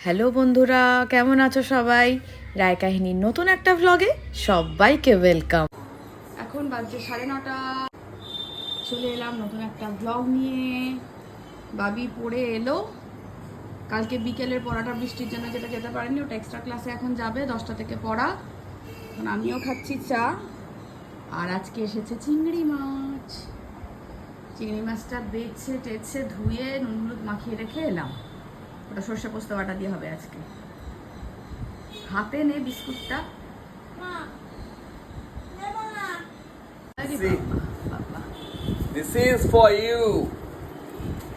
Hello বন্ধুরা, কেমন আছো সবাই? রায় কাহিনীর নতুন একটা ভ্লগে সবাইকে ওয়েলকাম এখন বাজছে সাড়ে নটা। চলে এলাম নতুন একটা ভ্লগ নিয়ে। বাবি পড়ে এলো। কালকে বিকেলের পড়াটা বৃষ্টির জন্য যেটা যেতে পারেনি ওটা এক্সট্রা ক্লাসে এখন যাবে, দশটা থেকে পড়া। এখন আমিও খাচ্ছি চা। আর আজকে এসেছে চিংড়ি মাছ। চিংড়ি মাছটা বেছে টেছে ধুয়ে নুন হলুদ মাখিয়ে রেখে এলাম। ওটা সর্ষে পোস্ত বাটা দিয়ে হবে আজকে। হাতে নে বিস্কুটটা. This is for you.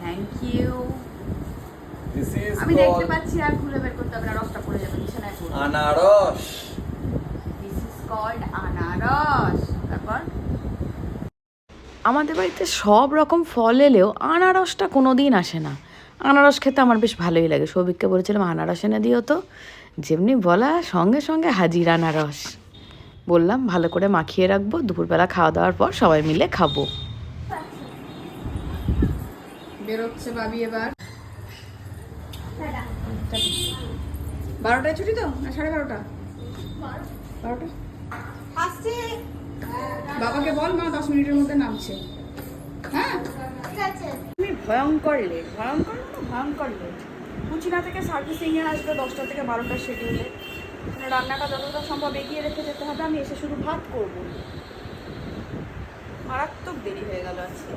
Thank you This is আমি দেখতে called পাচ্ছি আর খুলে বের করতে হবে না রসটা পড়ে যাবে বিছানায় পড়বে। anaros. দিস ইজ কল্ড আনারস। তারপর? আমাদের বাড়িতে সব রকম ফল এলেও আনারসটা কোনো দিন আসে না। আনারস খেতে আমার বেশ ভালোই লাগে। সৌভিককে বলেছিলাম আনারস এনে দিও তো। যেমনি বলা সঙ্গে সঙ্গে হাজির আনারস। বললাম ভালো করে মাখিয়ে রাখব দুপুরবেলা খাওয়া দাওয়ার পর সবাই মিলে খাব। বেরোচ্ছে বাবি এবার। বারোটায় ছুটি তো না সাড়ে বারোটা? বারোটা? বাবাকে বল মা দশ মিনিটের মধ্যে নামছে। হ্যাঁ? তুমি ভয়ঙ্কর লেট ভয়ঙ্কর না ভয়ঙ্কর লেট কুচিনা থেকে সার্ভিসিং এ আসবে দশটা থেকে বারোটার শিডিউলে রান্নাটা যতটা সম্ভব এগিয়ে রেখে যেতে হবে আমি এসে শুধু ভাত করব। মারাত্মক দেরি হয়ে গেল আজকে।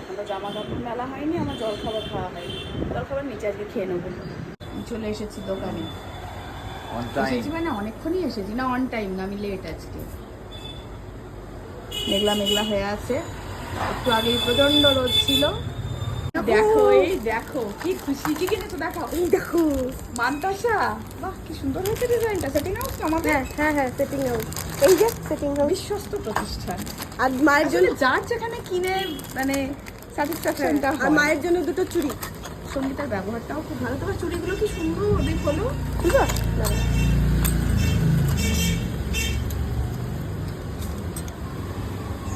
এখনও জামা কাপড় মেলা হয়নি আমার জল খাবার খাওয়া হয়নি। জলখাবার নিচে আজকে খেয়ে নেব। চলে এসেছি দোকানে। এসেছি. মানে অনেকক্ষণই এসেছি না অন টাইম না আমি লেট আজকে। মেঘলা মেঘলা হয়ে আছে। একটু আগেই প্রচণ্ড রোদ ছিল। দেখো এই দেখো কি খুশি কি কিনেছো দেখো। এই দেখো। মানতাসা বাহ কি সুন্দর হয়েছে ডিজাইনটা সেটিং হাউস আমাদের? হ্যাঁ হ্যাঁ হ্যাঁ সেটিং হাউস এই যে সেটিং হাউস বিশ্বস্ত প্রতিষ্ঠান। আর মায়ের জন্য যার যেখানে কিনে মানে স্যাটিসফ্যাকশনটা আর মায়ের জন্য দুটো চুড়ি। সঙ্গীতার ব্যবহারটাও খুব ভালো। তোমার চুড়িগুলো কি সুন্দর ওদের হলো? ঠিক আছে।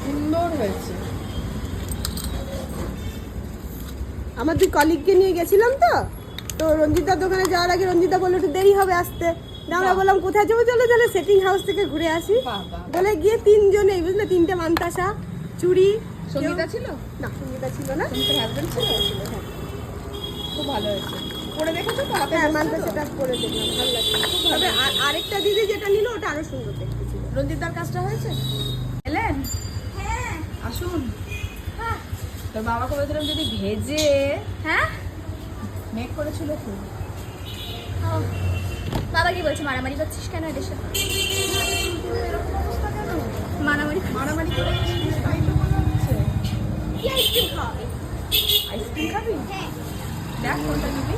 সুন্দর হয়েছে। আমার দুই কলিগকে নিয়ে গেছিলাম তো। তো রঞ্জিতার দোকানে যাওয়ার আগে রঞ্জিতা বলল একটু দেরি হবে আসতে। আমরা বললাম কোথায় যাব? চলো চলো সেটিং হাউস থেকে ঘুরে আসি। বলে গিয়ে তিনজনেই বুঝলে তিনটে মান্তাসা চুড়ি সঙ্গীতা ছিল? না সঙ্গীতা ছিল না। হাজবেন্ড ছিল? খুব ভালো হয়েছে। পরে দেখেছ তো? হ্যাঁ? মান্তাসাটা পরে দেখলাম ভালো লাগছে। তবে আর- আরেকটা দিদি যেটা নিল ওটা আরও সুন্দর দেখতে ছিল। রঞ্জিতদার কাজটা হয়েছে? এলেন? হ্যাঁ। আসুন। তোর বাবাকে বলেছিলাম যদি ভেজে হ্যাঁ? মেক করেছিল খুব। বাবা কি বলছে মারামারি করছিস কেন এদের সাথে? মারামারি মারামারি করে তো কি আইসক্রিম খাওয়াবে? আইসক্রিম খাবি? হ্যাঁ। দেখ কোনটা নিবি।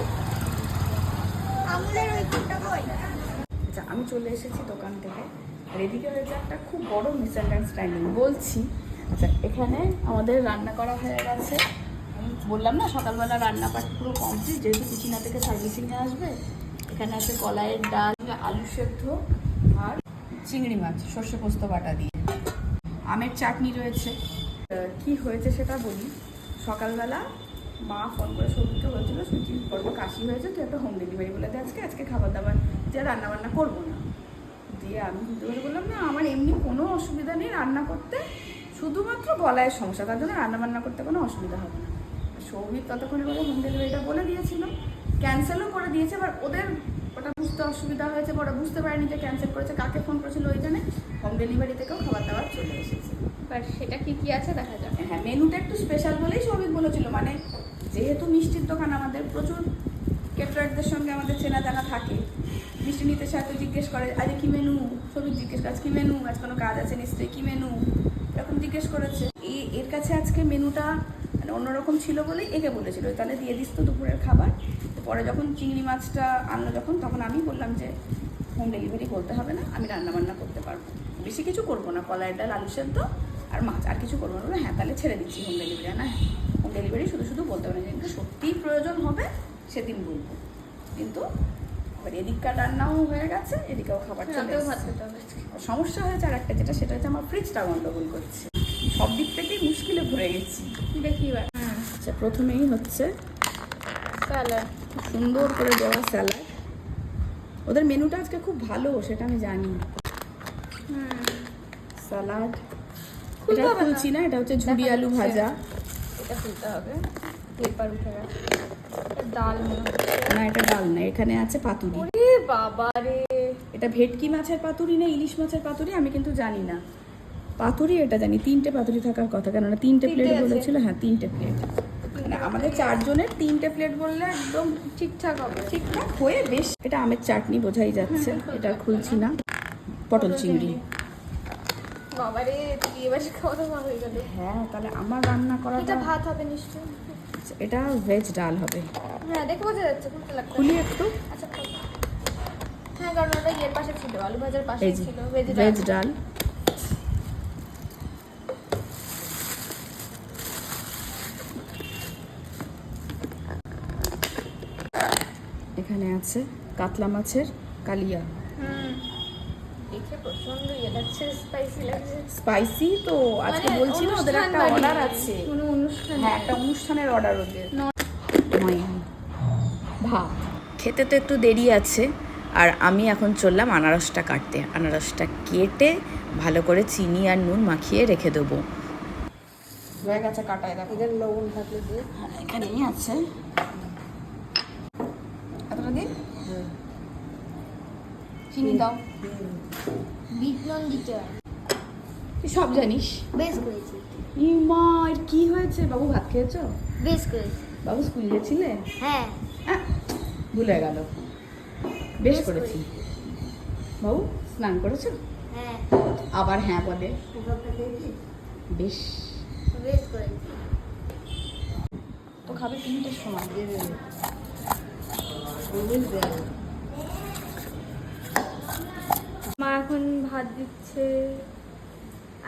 আমুলের ওই কোনটা কই? আচ্ছা আমি চলে এসেছি দোকান থেকে। আর এদিকে হয়েছে একটা খুব বড় মিসআন্ডারস্ট্যান্ডিং বলছি আচ্ছা এখানে আমাদের রান্না করা হয়ে গেছে। বললাম না, সকালবেলা রান্না পাট পুরো কমপ্লিট যেহেতু কুচিনা থেকে সার্ভিসিংয়ে আসবে, এখানে আছে কলাইয়ের ডাল, আলু সেদ্ধ আর চিংড়ি মাছ, সর্ষে পোস্ত বাটা দিয়ে। আমের চাটনি রয়েছে। কি হয়েছে সেটা বলি। সকালবেলা মা ফোন করে সবজিকে বলছিল সুচি বড় কাশি হয়েছে, তুই একটা হোম ডেলিভারি বলে দে আজকে আজকে খাবার দাবার যে রান্না বান্না করব না। দিয়ে আমি বললাম, না, আমার এমনি কোনো অসুবিধা নেই রান্না করতে। শুধুমাত্র গলায় সমস্যা তার জন্য রান্না বান্না করতে কোনো অসুবিধা হবে না। সৌভিক ততক্ষণে করে হোম ডেলিভারিটা বলে দিয়েছিল। ক্যান্সেলও করে দিয়েছে এবার ওদের ওটা বুঝতে অসুবিধা হয়েছে ওরা বুঝতে পারেনি যে ক্যান্সেল করেছে কাকে ফোন করেছিল ওই জানে? হোম ডেলিভারি থেকেও খাবার দাবার চলে এসেছে। এবার সেটা কি কি আছে দেখা যাক। হ্যাঁ মেনুটা একটু স্পেশাল বলেই সৌভিক বলেছিল মানে যেহেতু মিষ্টির দোকান আমাদের প্রচুর কেটারারদের সঙ্গে আমাদের চেনা জানা থাকে। মিষ্টি নিতে সাথে জিজ্ঞেস করে আজ কি মেনু সৌভিক জিজ্ঞেস করে আজ কি মেনু আজ কোনো কাজ আছে নিশ্চয়ই কি মেনু এরকম জিজ্ঞেস করেছে এর কাছে আজকে মেনুটা মানে অন্যরকম ছিল বলেই একে বলেছিল। তাহলে দিয়ে দিস তো দুপুরের খাবার। পরে যখন চিংড়ি মাছটা আনলো যখন, তখন আমি বললাম যে, হোম ডেলিভারি বলতে হবে না, আমি রান্না বান্না করতে পারব। বেশি কিছু করব না কলাইয়ের ডাল, আলু সেদ্ধ আর মাছ, আর কিছু করব না। হ্যাঁ তাহলে ছেড়ে দিচ্ছি হোম ডেলিভারি। না হোম ডেলিভারি শুধু শুধু বলতে না যেদিনকে সত্যিই প্রয়োজন হবে সেদিন বলব। কিন্তু এবার এদিককার রান্নাও হয়ে গেছে এদিকেও খাবার চলে সমস্যা হয়েছে আর একটা যেটা সেটা হচ্ছে আমার ফ্রিজটা গন্ডগোল করছে। সব দিক থেকেই মুশকিলে ভরে গেছি। দেখি আচ্ছা প্রথমেই হচ্ছে স্যালাড সুন্দর করে দেওয়া স্যালাড ওদের মেনুটা আজকে খুব ভালো সেটা আমি জানি। স্যালাড এটা। খুলছি না। এটা হচ্ছে ঝুড়ি আলু ভাজা। এটা খুলতে হবে। পেপার উঠে গেছে ডাল না এটা ডাল না এখানে আছে পাতুরি। ওরে বাবা রে। এটা ভেটকি মাছের পাতুরি না ইলিশ মাছের পাতুরি? আমি কিন্তু জানি না। পাতুরি এটা জানি তিনটে পাতুরি থাকার কথা কেননা তিনটে তিনটে প্লেট। বলেছিল হ্যাঁ তিনটে প্লেট মানে আমাদের চারজনের তিনটে প্লেট বললে একদম ঠিকঠাক হবে। ঠিকঠাক হয়ে বেশ। এটা আমের চাটনি বোঝাই যাচ্ছে এটা খুলছি না। পটল চিংড়ি। বাবা রে তুই এবার খাওয়া দাওয়া হয়ে গেল। হ্যাঁ তাহলে আমার রান্না এটা করাটা ভাত হবে নিশ্চয়ই। এটা ভেজ ডাল হবে। হ্যাঁ দেখে বোঝা যাচ্ছে খুলতে লাগছে। খুলি একটু। আচ্ছা হ্যাঁ কারণ ওটা ইয়ের পাশে ছিল আলু ভাজার পাশে ছিল ভেজ ভেজ ডাল। এখানে আছে কাতলা মাছের কালিয়া। হুম। প্রচণ্ড ইয়ে লাগছে স্পাইসি লাগছে। স্পাইসি তো আজকে মানে বলছি না ওদের একটা অর্ডার আছে। কোনো অনুষ্ঠান হ্যাঁ একটা অনুষ্ঠানের অর্ডার ওদের। ভাত। খেতে তো একটু দেরি আছে আর আমি এখন চললাম আনারসটা কাটতে। আনারসটা কেটে ভালো করে চিনি আর নুন মাখিয়ে রেখে দেবো। হয়ে গেছে কাটায় দেখো। এখানে লবণ থাকলে দিয়ে হ্যাঁ, এখানেই আছে। এতটা দিন চিনি দাও। বিট নুন দিতে হয়। তুই সব জানিস? বেশ করেছি। ই মা এর কি হয়েছে? বাবু ভাত খেয়েছো? বেশ করেছি। বাবু স্কুল গেছিলে? হ্যাঁ। ভুলে গেল। বেশ করেছি। বাবু স্নান করেছ? হ্যাঁ। আবার হ্যাঁ বলে। বেশ। বেশ করেছি। তো খাবে তিনটের সময় মা এখন ভাত দিচ্ছে।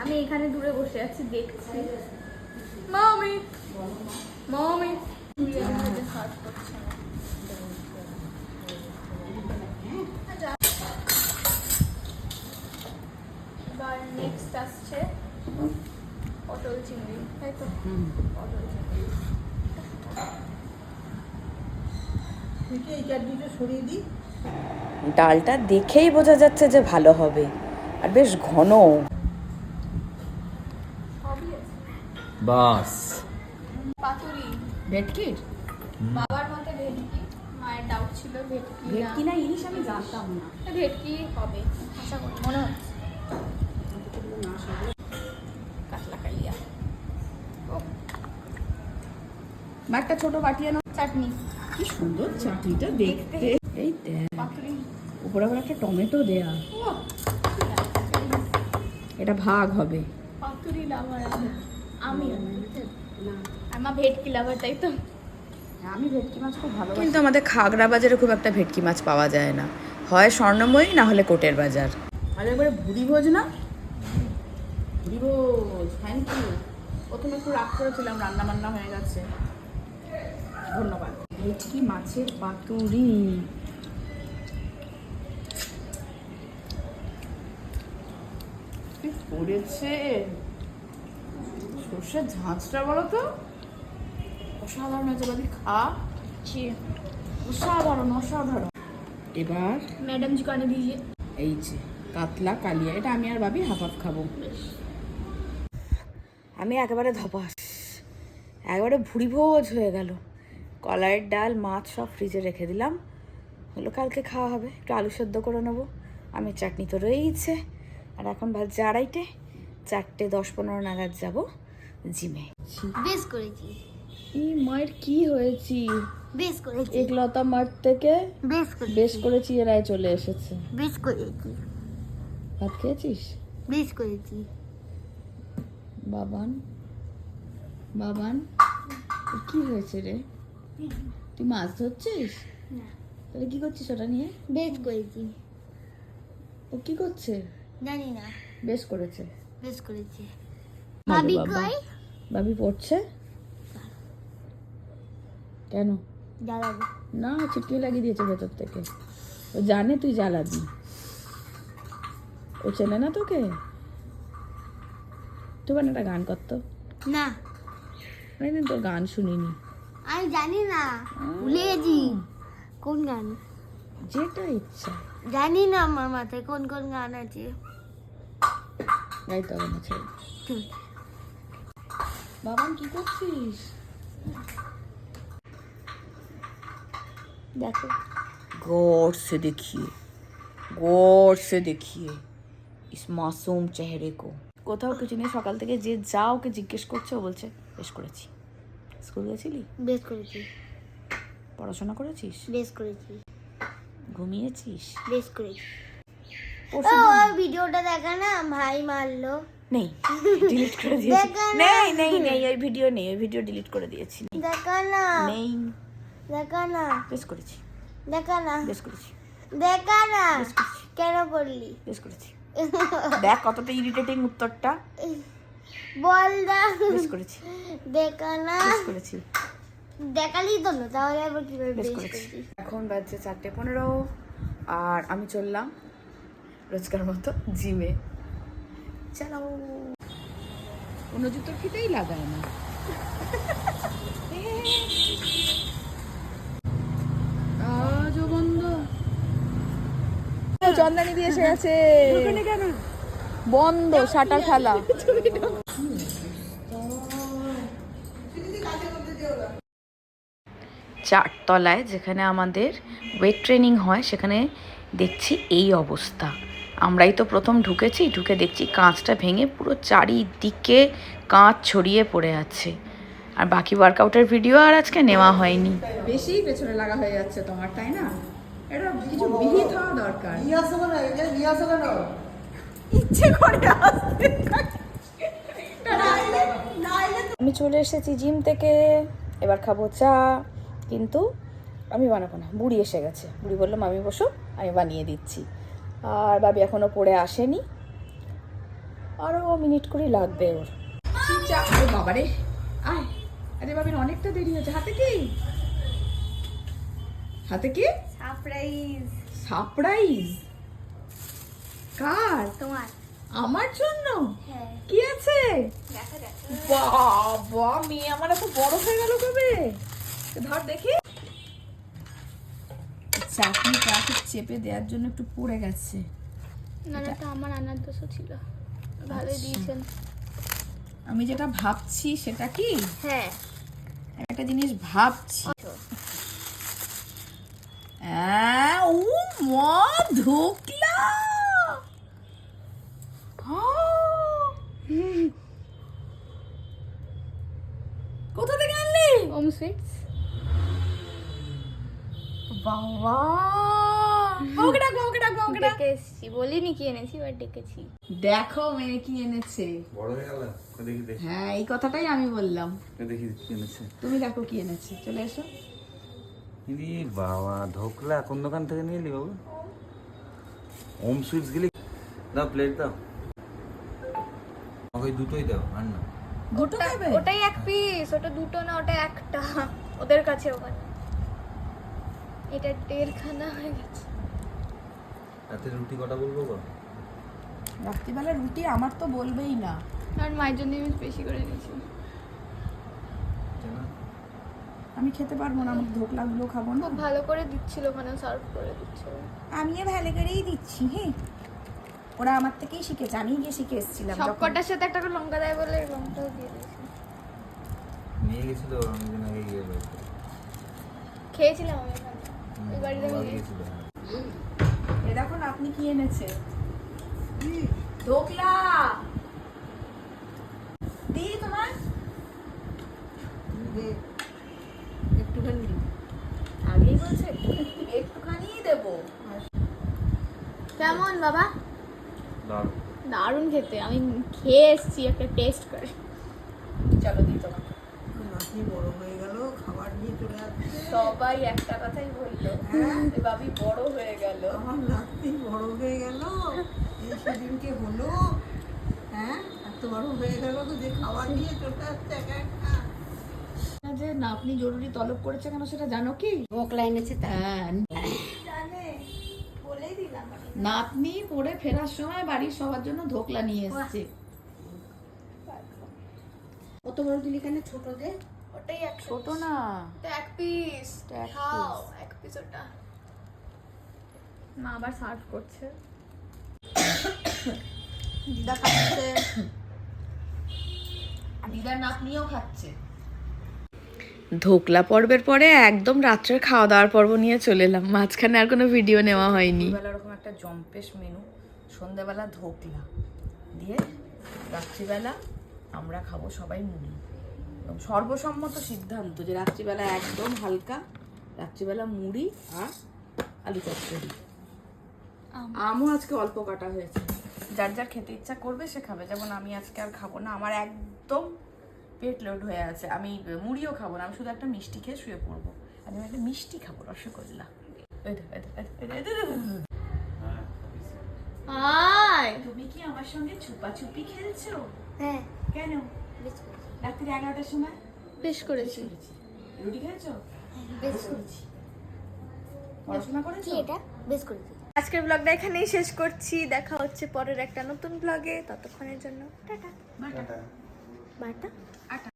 আমি এখানে দূরে বসে আছি দেখছি। মামি মামি এবার নেক্সট আসছে পটল চিংড়ি তাই তো? পটল চিংড়ি। এই চাটনিটা সরিয়ে দিই? ডালটা দেখেই বোঝা যাচ্ছে যে ভালো হবে। আর বেশ ঘন বাস। পাতুরি। ভেটকির? বাবার মতে ভেটকি মায়ের ডাউট ছিল ভেটকি ভেটকি না ইলিশ আমি জানতাম না। ভেটকি হবে আশা করি। মনে হচ্ছে। কাতলা কালিয়া। একটা ছোট বাটি আনো চাটনি। কি সুন্দর চাটনিটা দেখতে। এই দেখ। পাতুরি উপরে আবার একটা টমেটো দেয়া। এটা ভাগ হবে। আমি আমার ভেটকি লাভার তাই তো? আমি ভেটকি মাছ খুব ভালো কিন্তু আমাদের খাগড়া বাজারে খুব একটা ভেটকি মাছ পাওয়া যায় না। হয় স্বর্ণময়ী না হলে কোটের বাজার। আর একবারে ভুড়ি ভোজ না? ভুড়ি ভোজ থ্যাংক ইউ প্রথমে একটু রাগ করেছিলাম রান্না বান্না হয়ে গেছে। ধন্যবাদ। ভেটকি মাছের পাতুরি। কি করেছে? সর্ষের ঝাঁচটা বলো তো। অসাধারণ হয়েছে বাদি খা। অসাধারণ অসাধারণ। এবার ম্যাডাম জি কানে দিয়ে এই যে কাতলা কালিয়া এটা আমি আর ভাবি হাফ হাফ খাব। আমি একেবারে ধপাস। একেবারে ভুড়ি ভোজ হয়ে গেল। কলাইয়ের ডাল মাছ সব ফ্রিজে রেখে দিলাম। হলো কালকে খাওয়া হবে। একটু আলু সেদ্ধ করে নেব। আমি চাটনি তো রয়েইছে। আর এখন ভাবছি আড়াইটে চারটে দশ পনেরো নাগাদ যাব জিমে। বেশ করেছি। এই মায়ের কি হয়েছি? বেশ করেছি। একলতা মাঠ থেকে বেশ করেছি। বেশ করে চিয়েরায় চলে এসেছে। বেশ করেছি। ভাত খেয়েছিস? বেশ করেছি। বাবান? বাবান? কি হয়েছে রে? তুই মাছ ধরছিস? না। তাহলে কি করছিস ওটা নিয়ে? বেশ করেছি। ও কি করছে? জানি না। বেশ করেছে। বেশ করেছি। ভাবি কই? ভাবি পড়ছে? কেন? জ্বালাবো। না লাগিয়ে দিয়েছে ভেতর থেকে। ও জানে তুই জ্বালাবি। ও চেনে না তোকে? তুই মানে একটা গান করতো? না। অনেকদিন তোর গান শুনিনি। আমি জানি না। ভুলে গেছি। কোন গান? যেটা ইচ্ছা। জানি না আমার মাথায় কোন কোন গান আছে। গাইতে হবে না ছেড়ে বাবান কি করছিস দেখো गौर से देखिए गौर से देखिए इस मासूम चेहरे को কোথাও কিছু নেই সকাল থেকে যে যা ওকে জিজ্ঞেস করছে ও বলছে বেশ করেছি স্কুল গেছিলি বেশ করেছি পড়াশোনা করেছিস বেশ করেছি ঘুমিয়েছিস বেশ করেছি ও ভিডিওটা দেখা না ভাই মারলো। নেই ডিলিট করে দিয়েছি। দেখা নেই নেই নেই ওই ভিডিও নেই ওই ভিডিও ডিলিট করে দিয়েছি। দেখা না। নেই। দেখা না। করেছি। দেখা না। করেছি। দেখা না। কেন করেছি। দেখ কতটা ইরিটেটিং উত্তরটা। বল দা। করেছি। দেখা না। করেছি। দেখালি তো না তাহলে আবার কীভাবে করেছি। এখন বাজছে চারটে পনেরো আর আমি চললাম রোজকার মতো জিমে। চালাও। কোনো জুতোর ফিতেই লাগায় না। আজও বন্ধ। চন্দানি দিয়ে এসে গেছে বন্ধ শাটার ফেলা চারতলায় যেখানে আমাদের ওয়েট ট্রেনিং হয় সেখানে দেখছি এই অবস্থা। আমরাই তো প্রথম ঢুকেছি ঢুকে দেখছি কাঁচটা ভেঙে পুরো চারিদিকে কাঁচ ছড়িয়ে পড়ে আছে। আর বাকি ওয়ার্কআউটের ভিডিও আর আজকে নেওয়া হয়নি। বেশি পেছনে লাগা হয়ে যাচ্ছে তোমার তাই না? এটা কিছু বিহিত হওয়া দরকার। ইচ্ছে করে আসতে আমি চলে এসেছি জিম থেকে এবার খাব চা কিন্তু আমি বানাবো না বুড়ি এসে গেছে। বুড়ি বলল মামি বসো আমি বানিয়ে দিচ্ছি। আর বাবি এখনও পড়ে আসেনি। আরও মিনিট কুড়ি লাগবে ওর। চা আরে বাবারে আয়। আরে বাবির অনেকটা দেরি হয়েছে। হাতে কি? হাতে কি? সারপ্রাইজ। সারপ্রাইজ? কার? তোমার। আমার জন্য? হ্যাঁ। কি আছে? বাবা মেয়ে আমার এত বড় হয়ে গেল কবে? ধর দেখি। চাটনি চাটনি চেপে দেওয়ার জন্য একটু পড়ে গেছে। না না আমার আনার দোষও ছিল। ভালোই দিয়েছেন। আমি যেটা ভাবছি সেটা কি? হ্যাঁ। একটা জিনিস ভাবছি। আহ, ও মা ধোকলা আহ! কোথা থেকে আনলি? ওম সুইটস। বাবা। ওকে ডাক ওকে ডাক ওকে ডাক। ডেকে এসেছি। বলিনি কি এনেছি এবার ডেকেছি। দেখো মেয়ে কি এনেছে। বড় হয়ে গেল? দেখি দেখি। হ্যাঁ এই কথাটাই আমি বললাম। দেখি কি এনেছে। তুমি দেখো কি এনেছে। চলে এসো। ইদি বাবা ধোকলা। কোন দোকান থেকে নিয়ে এলি বাবু? ওম সুইটস গেলি? দাও প্লেট দাও। ওই দুটোই দাও আর না। দুটো ওটাই এক পিস ওটা দুটো না ওটা একটা। ওদের কাছে ওখানে। এটা দেড়খানা হয়ে গেছে। রাতে রুটি কটা বলব গো? রাত্রিবেলা রুটি আমার তো বলবেই না। কারণ মায়ের জন্য আমি বেশি করে নিয়েছি আমি খেতে পারব না আমি ধোকলাগুলো খাব না। খুব ভালো করে দিচ্ছিল মানে সার্ভ করে দিচ্ছিল। আমিও ভালো করেই দিচ্ছি হ্যাঁ ওরা আমার থেকেই শিখেছে আমি গিয়ে শিখে এসেছিলাম সব কটার সাথে একটা করে লঙ্কা দেয় বলে লঙ্কাও দিয়ে দিয়েছি। নিয়ে গেছিল অনেকদিন আগে গিয়ে খেয়েছিলাম আমি এ দেখুন আপনি কি এনেছে ধোকলা! দি তোমার। একটুখানি আগেই বলছে একটুখানি দেবো। কেমন বাবা? দারুণ। খেতে। আমি খেয়ে এসেছি একটা টেস্ট করে। চলো দি তোমার নাতনি বড় হয়ে গেল। খাবার নিয়ে চলে যাচ্ছে সবাই একটা কথাই বলল বাবি বড় হয়ে গেল। আমার নাতনি বড় হয়ে গেল। এই সেদিনকে হলো হ্যাঁ? এত বড় হয়ে গেল তো যে খাবার নিয়ে চলে একা একা। যে না আপনি জরুরি তলব করেছে কেন সেটা জানো কি? ভোকলা এনেছে হ্যাঁ। নাতনি পড়ে ফেরার সময় বাড়ির সবার জন্য ধোকলা নিয়ে এসেছে। কত বড় দিলি কেন? ছোট দে ওটাই এক ছোট না। এক পিস খাও এক পিস ওটা। মা আবার সার্ভ করছে। দিদা খাচ্ছে। দিদার নাতনিও খাচ্ছে। ধোকলা পর্বের পরে একদম রাত্রের খাওয়া দাওয়ার পর্ব নিয়ে চলে এলাম। মাঝখানে আর কোনো ভিডিও নেওয়া হয়নি। ওরকম একটা জম্পেশ মেনু সন্ধ্যাবেলা ধোকলা। দিয়ে রাত্রিবেলা আমরা খাব সবাই মুড়ি। সর্বসম্মত সিদ্ধান্ত যে রাত্রিবেলা একদম হালকা রাত্রিবেলা মুড়ি আর আলু চচ্চড়ি। আমও আজকে অল্প কাটা হয়েছে। যার যার খেতে ইচ্ছা করবে সে খাবে। যেমন আমি আজকে আর খাব না আমার একদম পেট লোড হয়ে আছে। আমি মুড়িও খাব না আমি শুধু একটা মিষ্টি খেয়ে শুয়ে পড়ব। আর আমি একটা মিষ্টি খাব রসগোল্লা। তুমি কি আমার সঙ্গে ছুপাছুপি খেলছো? হ্যাঁ। কেন? রাত্রি এগারোটার সময়? বেশ করেছি। রুটি খেয়েছো? বেশ করেছি। পড়াশোনা করেছ? এটা? বেশ করেছি। আজকের ব্লগটা এখানেই শেষ করছি। দেখা হচ্ছে পরের একটা নতুন ব্লগে ততক্ষণের জন্য। টাটা। বাটা বাটা